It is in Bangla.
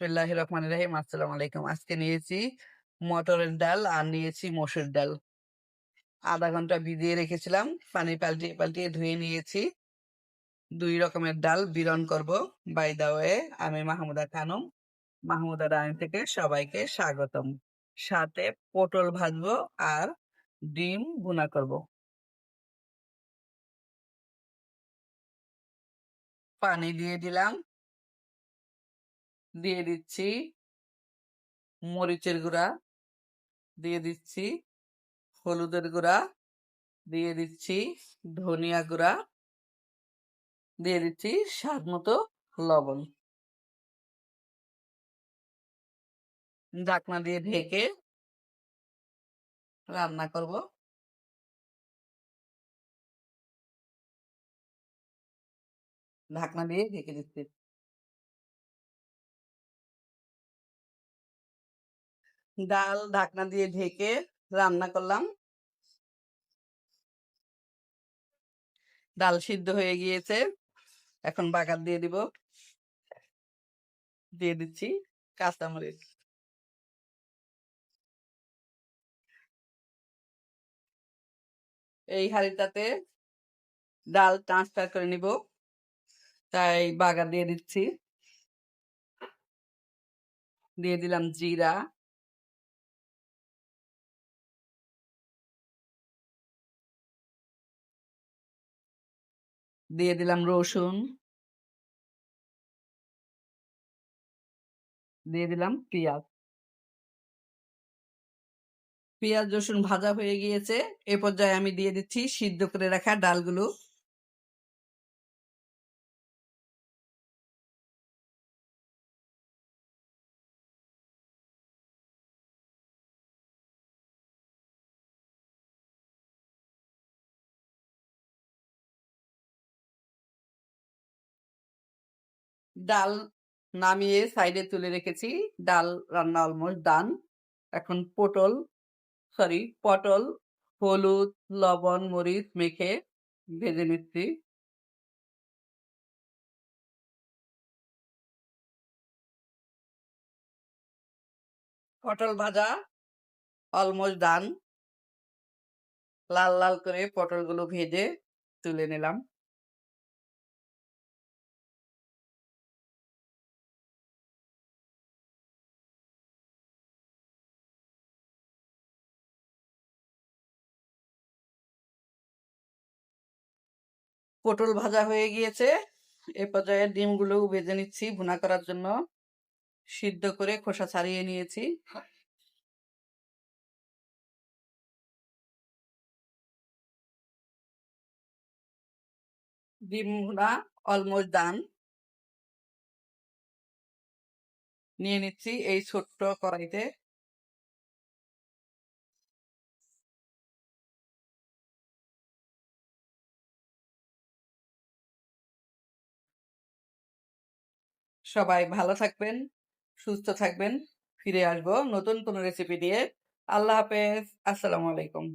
বিসমিল্লাহ রহমান রাহিম। আসসালামু আলাইকুম। আজকে নিয়েছি মটরের ডাল আর নিয়েছি মসুর ডাল। আধা ঘণ্টা ভিজিয়ে রেখেছিলাম। পানি পাল্টিয়ে পাল্টিয়ে ধুয়ে নিয়েছি। দুই রকমের ডাল বিরন করব। বাই দা ওয়ে আমি মাহমুদা খানম। মাহমুদা রানী থেকে সবাইকে স্বাগতম। সাথে পটল ভাজবো আর ডিম ভুনা করব। পানি দিয়ে দিলাম। দিয়ে দিচ্ছি মরিচের গুঁড়া, দিয়ে দিচ্ছি হলুদের গুঁড়া, দিয়ে দিচ্ছি ধনিয়া গুঁড়া, দিয়ে দিচ্ছি স্বাদ মতো লবণ। ঢাকনা দিয়ে ঢেকে রান্না করব। ঢাকনা দিয়ে ঢেকে দিচ্ছি। ডাল ঢাকনা দিয়ে ঢেকে রান্না করলাম। ডাল সিদ্ধ হয়ে গিয়েছে। এখন বাগার দিয়ে দিব। দিয়ে দিচ্ছি কাঁচামরিচ। এই হাঁড়িটাতে ডাল ট্রান্সফার করে নিব। তাই বাগার দিয়ে দিচ্ছি। দিয়ে দিলাম জিরা। দিয়ে দিলাম রসুন। দিয়ে দিলাম পেঁয়াজ। পেঁয়াজ, রসুন ভাজা হয়ে গিয়েছে। এ পর্যায়ে আমি দিয়ে দিচ্ছি সিদ্ধ করে রাখা ডালগুলো। ডাল নামিয়ে সাইডে তুলে রেখেছি। ডাল রান্না অলমোস্ট ডান এখন পটল সরি পটল, হলুদ, লবণ, মরিচ মেখে ভেজে নিচ্ছি। পটল ভাজা অলমোস্ট ডান লাল লাল করে পটলগুলো ভেজে তুলে নিলাম। পটল ভাজা হয়ে গিয়েছে। এ পর্যায়ে ডিমগুলো ভেজে নিচ্ছি ভুনা করার জন্য। সিদ্ধ করে খোসা ছাড়িয়ে নিয়েছি। ডিম ভুনা অলমোস্ট ডান নিয়ে নিচ্ছি এই ছোট্ট কড়াইতে। সবাই ভালো থাকবেন, সুস্থ থাকবেন। ফিরে আসব নতুন কোনো রেসিপি দিয়ে। আল্লাহ হাফেজ। আসসালামু আলাইকুম।